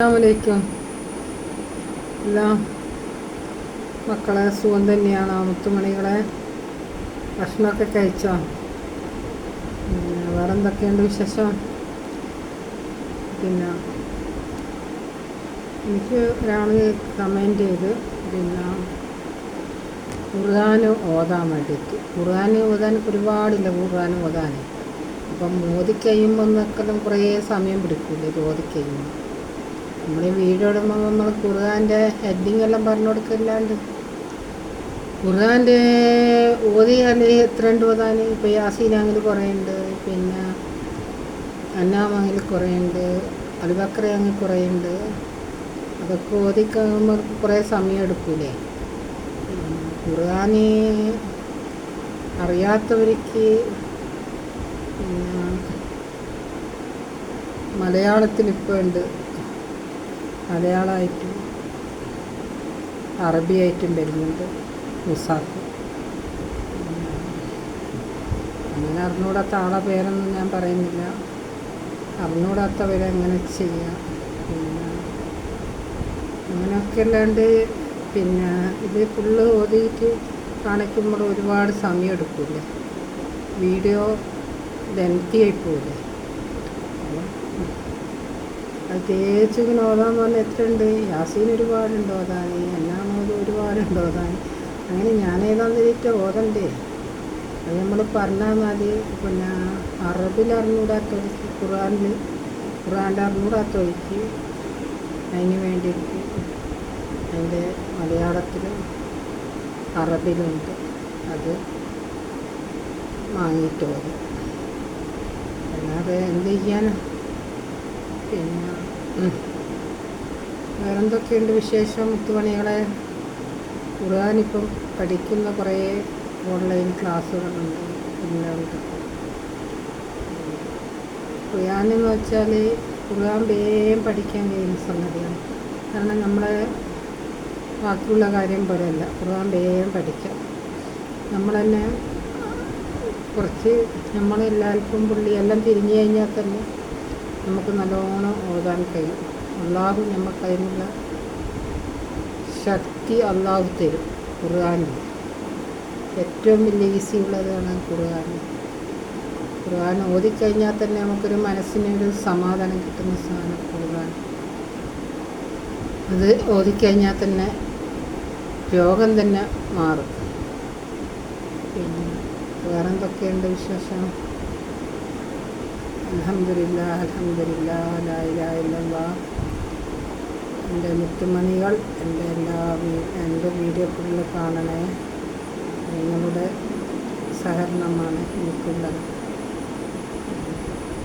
അസ്സാമലൈക്കും എല്ലാം മക്കളെ സുഖം തന്നെയാണ്. മുത്തുമണികളെ ഭക്ഷണമൊക്കെ കഴിച്ചോ? വേറെ എന്തൊക്കെയുണ്ട് വിശേഷം? പിന്നെ എനിക്ക് ഒരാൾ കമന്റ് ചെയ്ത് പിന്നെ ഖുർആൻ ഓതാൻ വേണ്ടിയിട്ട്. ഖുർആൻ ഓതാൻ ഒരുപാടില്ല ഖുർആൻ ഓതാൻ അപ്പം ഓതി കഴിയുമ്പോൾ എന്നൊക്കെ കുറേ സമയം പിടിക്കില്ലേ ഓതി കഴിയുമ്പോൾ നമ്മൾ ഇടുമ്പോൾ നമ്മൾ ഖുർആാന്റെ ഹെഡിങ് എല്ലാം പറഞ്ഞു കൊടുക്കില്ലാണ്ട്. ഖുർആന്റെ ഓതിയാൽ എത്ര ഉണ്ട് ഓതാൻ ഇപ്പോൾ യാസീനാങ്കിൽ കുറേ ഉണ്ട് പിന്നെ അന്നാമാങ്കിൽ കുറേ ഉണ്ട് അൽബക്രയാങ്കിൽ കുറേ ഉണ്ട് അതൊക്കെ ഓതി കുറേ സമയം എടുക്കൂലേ? ഖുർആൻ അറിയാത്തവർക്ക് മലയാളത്തിൽ ഇപ്പോൾ ഉണ്ട്. മലയാളമായിട്ടും അറബിയായിട്ടും വരുന്നുണ്ട് മുസാഫ് അങ്ങനെ അറിഞ്ഞൂടാത്ത ആളെ പേരൊന്നും ഞാൻ പറയുന്നില്ല. അറിഞ്ഞൂടാത്തവരെ എങ്ങനെ ചെയ്യാം. പിന്നെ അങ്ങനെയൊക്കെ അല്ലാണ്ട് പിന്നെ ഇത് ഫുള്ള് ഓതിയിട്ട് കാണിക്കുമ്പോൾ ഒരുപാട് സമയം എടുക്കില്ലേ വീഡിയോ ലെങ്തിയായി പോകില്ലേ തേച്ച് ഇങ്ങനെ ഓതാന്ന് പറഞ്ഞാൽ എത്ര ഉണ്ട് യാസീൻ ഒരുപാടുണ്ട്? ഓതാൻ എന്നാമത് ഒരുപാടുണ്ട്? ഓതാൻ അങ്ങനെ ഞാൻ ഏതാന്ന് വെച്ചിട്ട് ഓതണ്ടേ അത് നമ്മൾ പറഞ്ഞാൽ മതി പിന്നെ അറബിൽ അറിഞ്ഞൂടാത്തൊഴിക്ക് ഖുറാനിൽ ഖുറാന്റെ അറിഞ്ഞൂടാത്തൊഴിക്ക് അതിന് വേണ്ടിയിട്ട് അതിന്റെ മലയാളത്തിലും അറബിലുണ്ട്. അത് വാങ്ങിയിട്ട് പോകും അല്ലാതെ എന്ത് ചെയ്യാനാണ് പിന്നെ വേറെന്തൊക്കെയുണ്ട് വിശേഷം? മുത്തുപണികളെ ഖുർആാനിപ്പം പഠിക്കുന്ന കുറേ ഓൺലൈൻ ക്ലാസ്സുകളുണ്ട് എല്ലാവർക്കും ഖുർആാനെന്ന് വെച്ചാൽ ഖുർആൻ വേഗം പഠിക്കാൻ കഴിയുന്ന സംഗതിയാണ്. കാരണം നമ്മളെ ബാക്കിയുള്ള കാര്യം പോലെയല്ല. ഖുർആൻ വേഗം പഠിക്കാം. നമ്മൾ തന്നെ കുറച്ച് നമ്മളെല്ലാവർക്കും പുള്ളി എല്ലാം തിരിഞ്ഞു കഴിഞ്ഞാൽ തന്നെ നമുക്ക് നല്ലോണം ഓതാൻ കഴിയും. അള്ളാഹു നമുക്ക് അതിനുള്ള ശക്തി അള്ളാഹു തരും ഖുർആാനിൽ. ഏറ്റവും വലിയ ഈസി ഉള്ളതാണ് ഖുർആൻ. ഖുർആൻ ഓതിക്കഴിഞ്ഞാൽ തന്നെ നമുക്കൊരു മനസ്സിനൊരു സമാധാനം കിട്ടുന്ന സാധനം ഖുർആൻ. അത് ഓതിക്കഴിഞ്ഞാൽ തന്നെ രോഗം തന്നെ മാറും. പിന്നെ വേറെന്തൊക്കെയുണ്ട് വിശേഷം? എന്റെ മുത്തുമണികൾ എന്റെ എല്ലാ എന്റെ വീഡിയോ ഫുള്ള് കാണണേ. നിങ്ങളുടെ സഹകരണമാണ് എനിക്കുള്ളത്.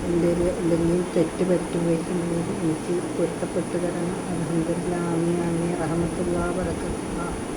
എന്റെ ഒരു എന്തെങ്കിലും തെറ്റ് പറ്റുമ്പോഴേക്കുണ്ടെങ്കിൽ എനിക്ക് പൊരുത്തപ്പെട്ട് തരണം. അലഹമില്ല ആമി ആമി റഹമത്തുള്ള വരക്കത്തുള്ള